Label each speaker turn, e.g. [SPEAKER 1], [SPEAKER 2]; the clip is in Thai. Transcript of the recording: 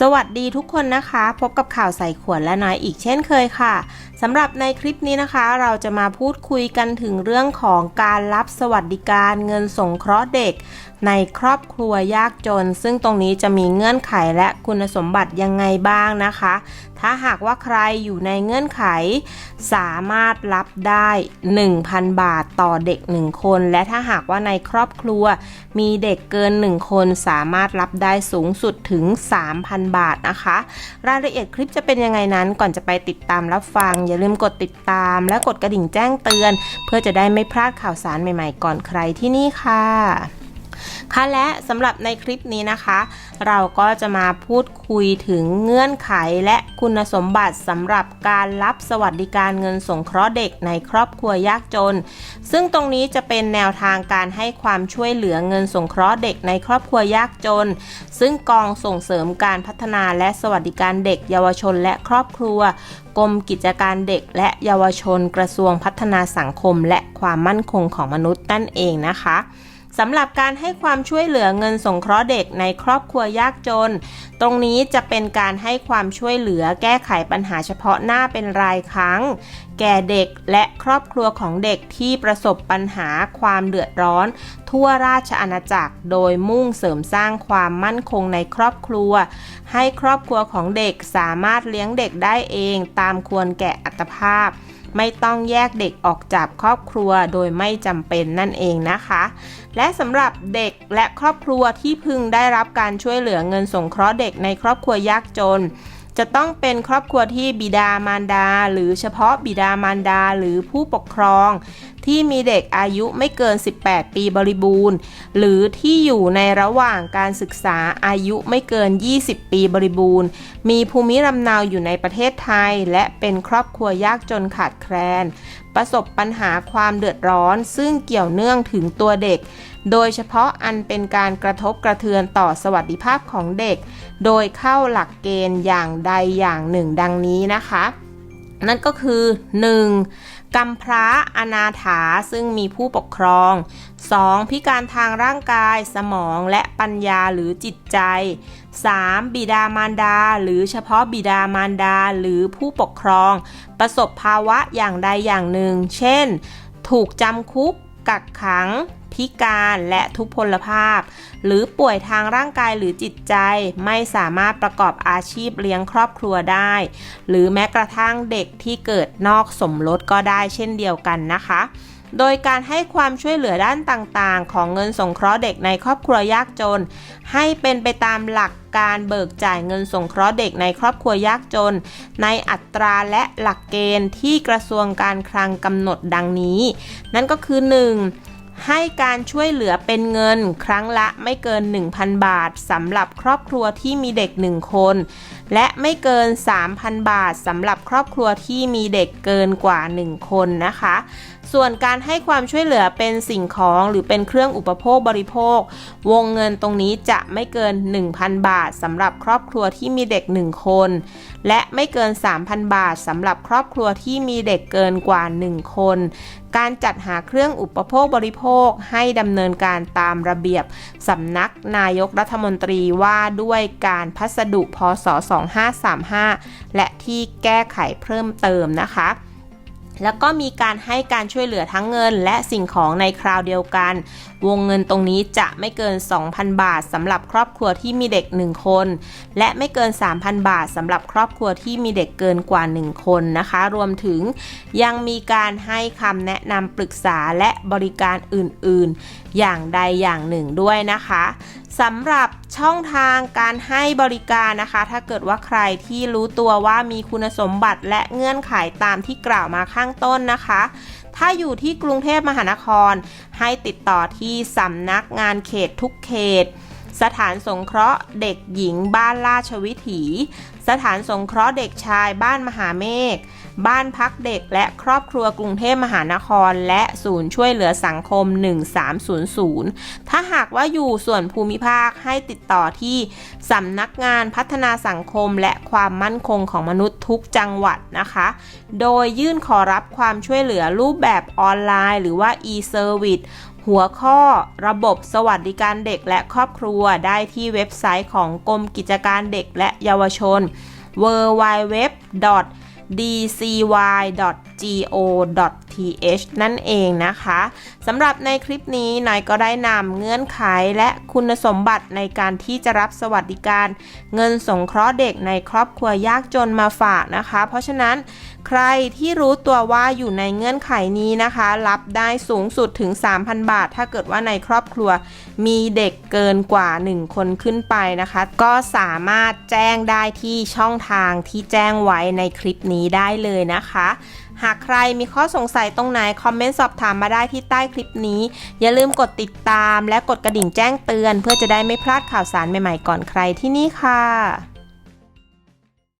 [SPEAKER 1] สวัสดีทุกคนนะคะ พบกับข่าวใส่ขวดและน้อยอีกเช่นเคยค่ะสำหรับในคลิปนี้นะคะ เราจะมาพูดคุยกันถึงเรื่องของการรับสวัสดิการเงินสงเคราะห์เด็ก ในครอบครัวยากจน ซึ่งตรงนี้จะมีเงื่อนไขและคุณสมบัติยังไงบ้างนะคะถ้าหากว่าใครอยู่ในเงื่อนไข สามารถรับได้ 1,000 บาทต่อเด็ก 1 คน และถ้าหากว่าในครอบครัว มีเด็กเกิน 1 คนสามารถรับได้สูงสุดถึง 3,000 บาทนะคะ รายละเอียดคลิปจะเป็นยังไงนั้นก่อนจะไปติดตามรับฟัง อย่าลืมกดติดตาม และกดกระดิ่งแจ้งเตือน เพื่อจะได้ไม่พลาดข่าวสารใหม่ๆ ก่อนใครที่นี่ค่ะ ค่ะและสำหรับในคลิปนี้นะคะ เราก็จะมาพูดคุยถึงเงื่อนไขและคุณสมบัติสำหรับการรับสวัสดิการเงินสงเคราะห์เด็กในครอบครัวยากจน ซึ่งตรงนี้จะเป็นแนวทางการให้ความช่วยเหลือเงินสงเคราะห์เด็กในครอบครัวยากจน ซึ่งกองส่งเสริมการพัฒนาและสวัสดิการเด็ก เยาวชนและครอบครัวกรมกิจการเด็กและเยาวชนกระทรวงพัฒนาสังคมและความมั่นคงของมนุษย์นั่นเองนะคะ สำหรับการให้ความช่วยเหลือเงินสงเคราะห์เด็กในครอบครัวยากจน ตรงนี้จะเป็นการให้ความช่วยเหลือแก้ไขปัญหาเฉพาะหน้าเป็นรายครั้ง แก่เด็กและครอบครัวของเด็กที่ประสบปัญหาความเดือดร้อน ทั่วราชอาณาจักร โดยมุ่งเสริมสร้างความมั่นคงในครอบครัว ให้ครอบครัวของเด็กสามารถเลี้ยงเด็กได้เองตามควรแก่อัตภาพ ไม่ต้องแยกเด็กออกจากครอบครัวโดยไม่จำเป็นนั่นเองนะคะ และสำหรับเด็กและครอบครัวที่พึงได้รับการช่วยเหลือเงินสงเคราะห์เด็กในครอบครัวยากจน จะต้องเป็นครอบครัวที่บิดามารดา หรือเฉพาะบิดามารดาหรือผู้ปกครอง ที่มีเด็กอายุไม่เกิน 18 ปีบริบูรณ์ หรือที่อยู่ในระหว่างการศึกษาอายุไม่เกิน 20 ปีบริบูรณ์ มีภูมิลำเนาอยู่ในประเทศไทย และเป็นครอบครัวยากจนขาดแคลน ประสบปัญหาความเดือดร้อน ซึ่งเกี่ยวเนื่องถึงตัวเด็ก โดยเฉพาะอันเป็นการกระทบกระเทือนต่อสวัสดิภาพของเด็ก โดยเข้าหลักเกณฑ์อย่างใดอย่างหนึ่งดังนี้นะคะ นั่นก็คือ 1. กำพร้าอนาถาซึ่งมีผู้ปกครอง 2. พิการทางร่างกายสมองและปัญญาหรือจิตใจ 3. บิดามารดา หรือเฉพาะบิดามารดาหรือผู้ปกครอง ประสบภาวะอย่างใดอย่างหนึ่ง เช่น ถูกจำคุก กักขัง พิการและทุพพลภาพ หรือป่วยทางร่างกายหรือจิตใจ ไม่สามารถประกอบอาชีพเลี้ยงครอบครัวได้ หรือแม้กระทั่งเด็กที่เกิดนอกสมรสก็ได้เช่นเดียวกันนะคะโดยการให้ความช่วยเหลือด้านต่างๆ ของเงินสงเคราะห์เด็กในครอบครัวยากจน ให้เป็นไปตามหลักการเบิกจ่ายเงินสงเคราะห์เด็กในครอบครัวยากจน ในอัตราและหลักเกณฑ์ที่กระทรวงการคลังกำหนดดังนี้ นั่นก็คือ 1 ให้การช่วยเหลือเป็นเงินครั้งละไม่เกิน 1,000 บาทสำหรับครอบครัวที่มีเด็ก 1 คน และไม่เกิน 3,000 บาทสำหรับครอบครัวที่มีเด็กเกินกว่า 1 คนนะคะ ส่วนการให้ความช่วยเหลือเป็นสิ่งของหรือเป็นเครื่องอุปโภคบริโภค วงเงินตรงนี้จะไม่เกิน 1,000 บาทสำหรับครอบครัวที่มีเด็ก 1 คน และไม่เกิน 3,000 บาทสำหรับครอบครัวที่มีเด็กเกินกว่า 1 คน การจัดหาเครื่องอุปโภคบริโภคให้ดำเนินการตามระเบียบสำนักนายกรัฐมนตรีว่าด้วยการพัสดุพศ 2535 และที่แก้ไขเพิ่มเติมนะคะ แล้วก็มีการให้การช่วยเหลือทั้งเงิน และสิ่งของในคราวเดียวกัน วงเงินตรงนี้จะไม่เกิน 2,000 บาทสำหรับครอบครัวที่มีเด็ก 1 คน และไม่เกิน 3,000 บาทสำหรับครอบครัวที่มีเด็กเกินกว่า 1 คนนะคะ รวมถึงยังมีการให้คำแนะนำปรึกษาและบริการอื่นๆ อย่างใดอย่างหนึ่งด้วยนะคะ สำหรับช่องทางการให้บริการนะคะ ถ้าเกิดว่าใครที่รู้ตัวว่ามีคุณสมบัติและเงื่อนไขตามที่กล่าวมาข้างต้นนะคะ ถ้าอยู่ที่กรุงเทพมหานคร ให้ติดต่อที่สำนักงานเขตทุกเขต สถานสงเคราะห์เด็กหญิงบ้านราชวิถี สถานสงเคราะห์เด็กชายบ้านมหาเมฆ บ้านพักเด็กและครอบครัวกรุงเทพมหานคร และศูนย์ช่วยเหลือสังคม 1300 ถ้าหากว่าอยู่ส่วนภูมิภาคให้ติดต่อที่สำนักงานพัฒนาสังคมและความมั่นคงของมนุษย์ทุกจังหวัดนะคะ โดยยื่นขอรับความช่วยเหลือรูปแบบออนไลน์ หรือว่า e-service หัวข้อระบบสวัสดิการเด็กและครอบครัวได้ที่เว็บไซต์ของกรมกิจการเด็กและเยาวชน w w w dcy go.th นั่นเองนะคะสำหรับในคลิปนี้นายก็ได้นำเงื่อนไขและคุณสมบัติในการที่จะรับสวัสดิการ เงินสงเคราะห์เด็กในครอบครัวยากจนมาฝากนะคะ เพราะฉะนั้นใครที่รู้ตัวว่าอยู่ในเงื่อนไขนี้นะคะ รับได้สูงสุดถึง 3,000 บาท ถ้าเกิดว่าในครอบครัวมีเด็กเกินกว่า 1 คนขึ้นไปนะคะ ก็สามารถแจ้งได้ที่ช่องทางที่แจ้งไว้ในคลิปนี้ได้เลยนะคะ หากใครมีข้อสงสัยตรงไหน คอมเมนต์สอบถามมาได้ที่ใต้คลิปนี้ อย่าลืมกดติดตามและกดกระดิ่งแจ้งเตือน เพื่อจะได้ไม่พลาดข่าวสารใหม่ๆก่อนใครที่นี่ค่ะ